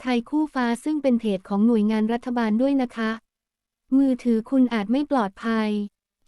ไทยคู่ฟ้าซึ่งเป็นเพจของหน่วยงานรัฐบาลด้วยนะคะ มือถือคุณอาจไม่ปลอดภัย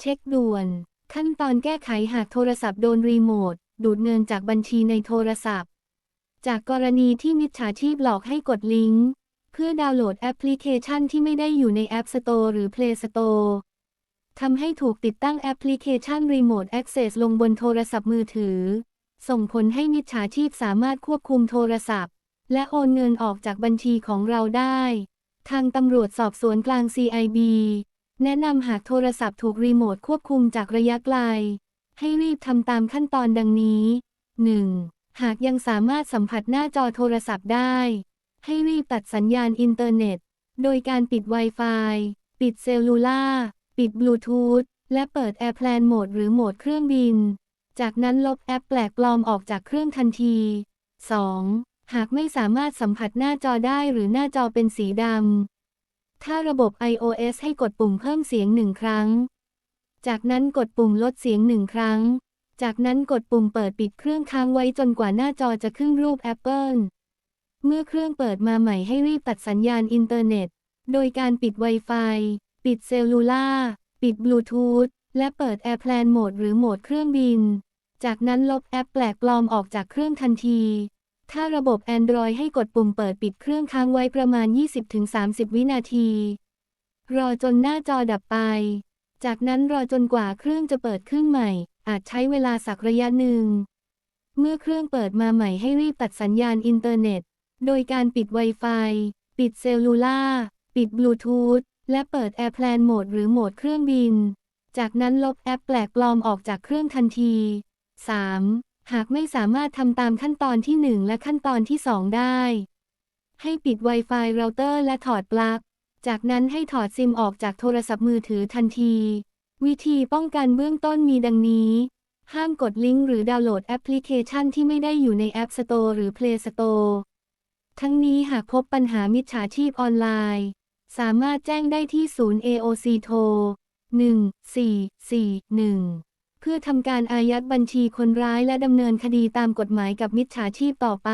เช็คด่วน ขั้นตอนแก้ไขหากโทรศัพท์โดนรีโมท ดูดเงินจากบัญชีในโทรศัพท์ จากกรณีที่มิจฉาชีพหลอกให้กดลิงก์ เพื่อดาวน์โหลดแอปพลิเคชันที่ไม่ได้อยู่ใน App Store หรือ Play Store ทำให้ถูกติดตั้งแอปพลิเคชัน Remote Access ลงบนโทรศัพท์มือถือ ส่งผลให้มิจฉาชีพสามารถควบคุมโทรศัพท์ และโอนเงินออกจากบัญชีของเราได้ ทางตำรวจสอบสวนกลาง CIB แนะนำหากโทรศัพท์ถูกรีโมทควบคุมจากระยะไกล ให้รีบทำตามขั้นตอนดังนี้ 1. หากยังสามารถสัมผัสหน้าจอโทรศัพท์ได้ ให้รีบตัดสัญญาณอินเทอร์เน็ต โดยการปิด Wi-Fi ปิดเซลลูล่า ปิดบลูทูธ และเปิด Airplane Mode หรือโหมดเครื่องบิน จากนั้นลบแอปแปลกปลอมออกจากเครื่องทันที 2. หากไม่สามารถสัมผัสหน้าจอได้หรือหน้าจอเป็นสีดำ ถ้าระบบ iOS ให้กดปุ่มเพิ่มเสียงหนึ่งครั้ง จากนั้นกดปุ่มลดเสียงหนึ่งครั้ง จากนั้นกดปุ่มเปิดปิดเครื่องค้างไว้จนกว่าหน้าจอจะขึ้นรูป Apple เมื่อเครื่องเปิดมาใหม่ให้รีบตัดสัญญาณอินเทอร์เน็ต โดยการปิด Wi-Fi ปิดเซลลูล่า ปิดบลูทูธ และเปิด Airplane Mode หรือโหมดเครื่องบิน จากนั้นลบแอปแปลกปลอมออกจากเครื่องทันที ถ้าระบบ Android ให้กดปุ่มเปิดปิดเครื่องค้างไว้ประมาณ 20-30 วินาที รอจนหน้าจอดับไป จากนั้นรอจนกว่าเครื่องจะเปิดขึ้นใหม่ อาจใช้เวลาสักระยะหนึ่ง เมื่อเครื่องเปิดมาใหม่ให้รีบตัดสัญญาณอินเทอร์เน็ต โดยการปิด Wi-Fi ปิดเซลลูล่า ปิดบลูทูธ และเปิด Airplane Mode หรือโหมดเครื่องบิน จากนั้นลบแอปแปลกปลอมออกจากเครื่องทันที 3. หากไม่สามารถทำตามขั้นตอนที่ 1 และขั้นตอนที่ 2 ได้ ให้ปิด Wi-Fi เราเตอร์และถอดปลั๊ก จากนั้นให้ถอดซิมออกจากโทรศัพท์มือถือทันที วิธีป้องกันเบื้องต้นมีดังนี้ ห้ามกดลิงก์หรือดาวน์โหลดแอปพลิเคชันที่ไม่ได้อยู่ใน App Store หรือ Play Store ทั้งนี้หากพบปัญหามิจฉาชีพออนไลน์ สามารถแจ้งได้ที่ศูนย์ AOC โทร 1441 เพื่อทำการอายัดบัญชีคนร้ายและดำเนินคดีตามกฎหมายกับมิจฉาชีพต่อไป